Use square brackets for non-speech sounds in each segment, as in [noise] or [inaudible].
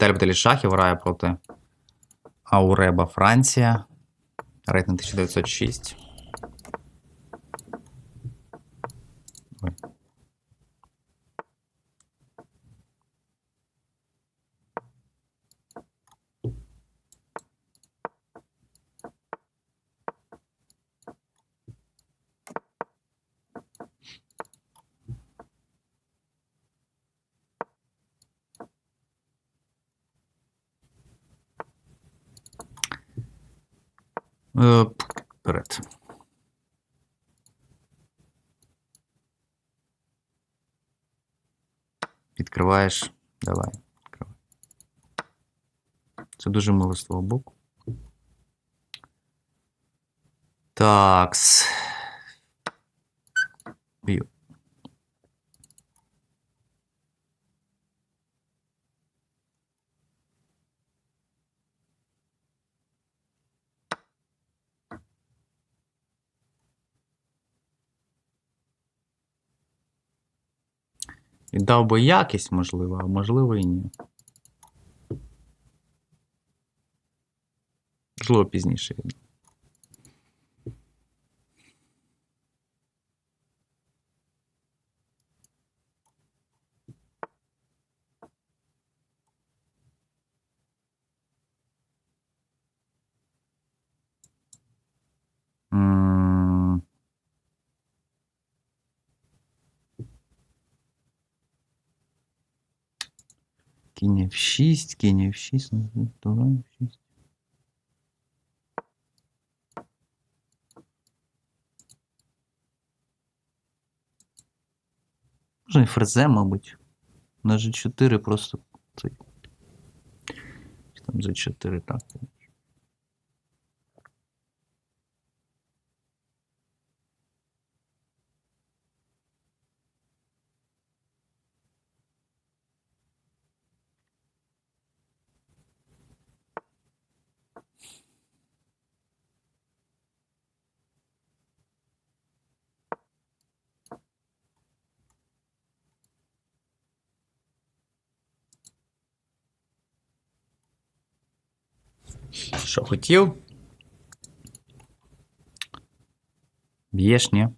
Віталій Баталій Шахів грає проти Ауреба Франція. Рейтинг 1906. Вперед. Відкриваєш. Давай. Відкривай. Це дуже мило з твого боку. Такс. Б'ю. Віддав би якість, можливо, а можливо і ні. Можливо, пізніше Кінь F6, кінь F6, ну, тура F6. Можна і ферзе, мабуть. На G4 просто цей. Там G4 так. Що хотів? Б'єш, ні?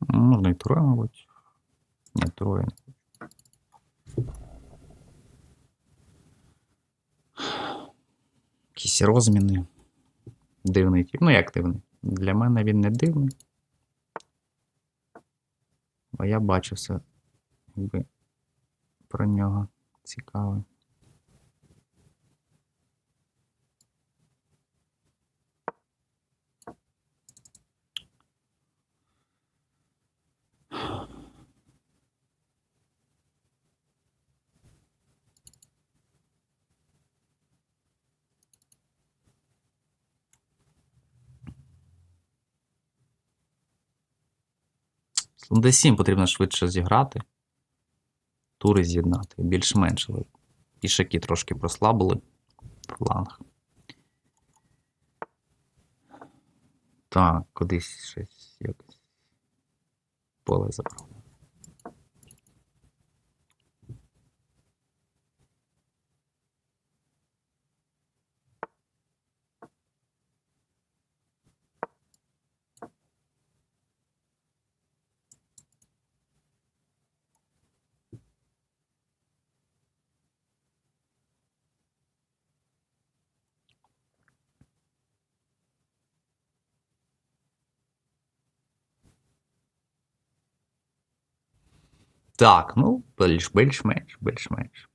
Можна і троє, мабуть. Ні, троє. Якісь розміни. Дивний тип. Ну, як дивний? Для мене він не дивний. Бо я бачу все якби про нього цікаве. D7 потрібно швидше зіграти. Тури з'єднати. Більш-менш. І Пішаки трошки прослабили фланг. Так, кудись щось якось. Поле забрав. Так, ну, більш- більш-менш, більш-менш.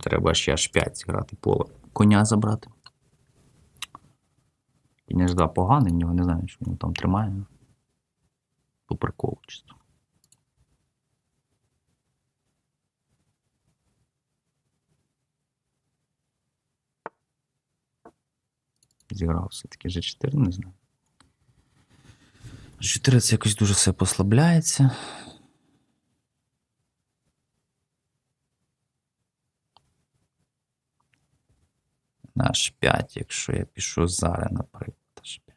Треба ще аж 5 зіграти поле. Коня забрати. Кінь ж 2 поганий, в нього не знаю, що він там тримає. По приколу чисто. Зіграв все-таки G4, не знаю. G4 це якось дуже все послабляється. На H5, якщо я пішу зараз, наприклад. H5.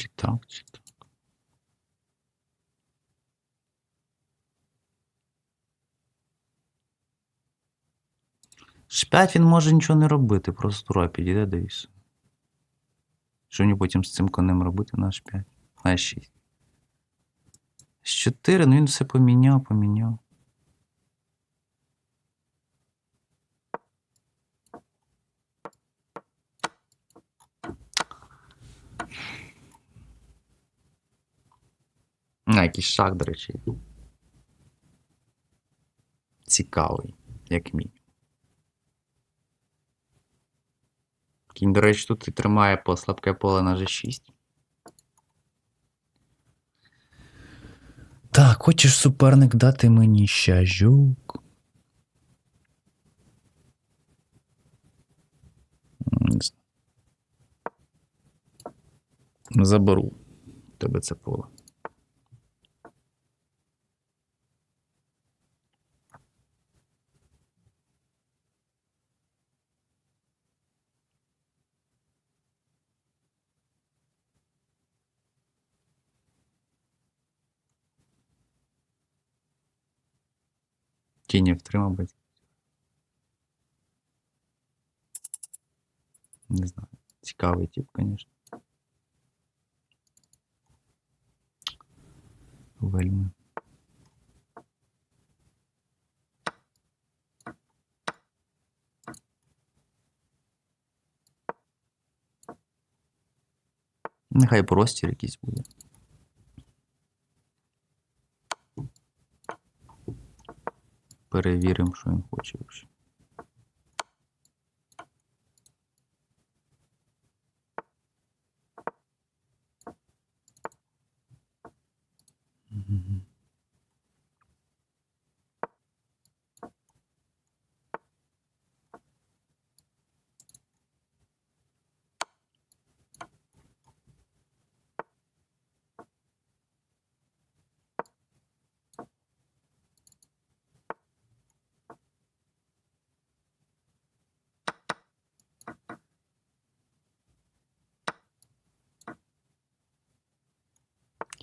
Чи так, чи так. H5 він може нічого не робити, просто тура підійде до. Що мені потім з цим конем робити на H5? На H6. С4, ну він все поміняв, поміняв. А, якийсь шах, до речі. Цікавий, як мінімум. Кінь, до речі, тут і тримає по слабке поле на G6. Так, хочеш суперник дати мені щажук? Заберу тебе це поле. Тіні втримав. Не знаю. Цікавий тип, звісно. Вельми. Нехай простір якийсь буде. Перевіримо, що він хоче. Мгм.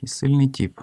Який сильний тип.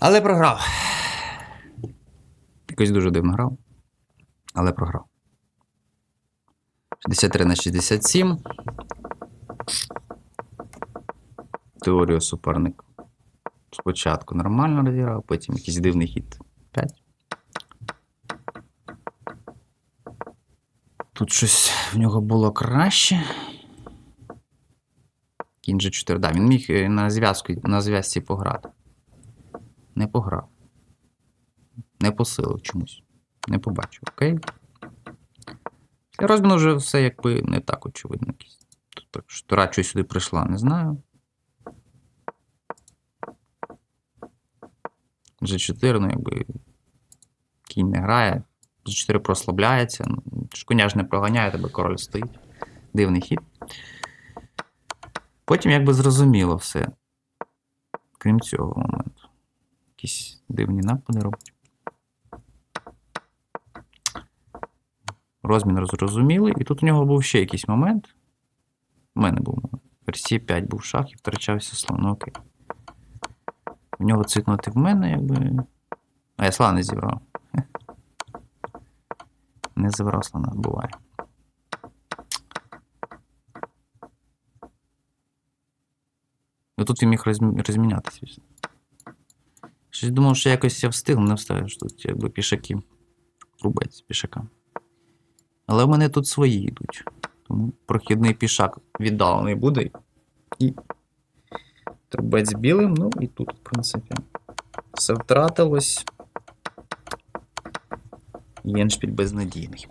Але програв. Якось дуже дивно грав. Але програв. 63 на 67. Теорію суперник. Спочатку нормально розіграв, потім якийсь дивний хід. 5. Тут щось в нього було краще. Кінь G4. Да, він міг е, на зв'язку на зв'язці пограти. Не пограв. Не посилив чомусь. Не побачив, окей? Для розміну вже все якби не так очевидно. Тут що радше сюди прийшла, не знаю. G4, ну якби кінь не грає. За 4 прослабляється. Ну, Коня ж не проганяє, тебе король стоїть. Дивний хід. Потім якби зрозуміло все. Крім цього моменту. Якісь дивні напади робить. Розмін зрозумілий. І тут у нього був ще якийсь момент. У мене був момент. Версії 5 був шах і втрачався слон. Ну окей. В нього цикнути в мене, якби. А я слона не зібрав. [laughs] Не забрав слона, буває. Ну тут він міг розмі- розмінятися. Щось думав, що якось я встигну, не встигнеш тут, якби пішаки. Рубець пішака. Але в мене тут свої йдуть. Тому прохідний пішак віддалений буде. І трубець білим, ну і тут, в принципі, все втратилось. Єншпіль безнадійний.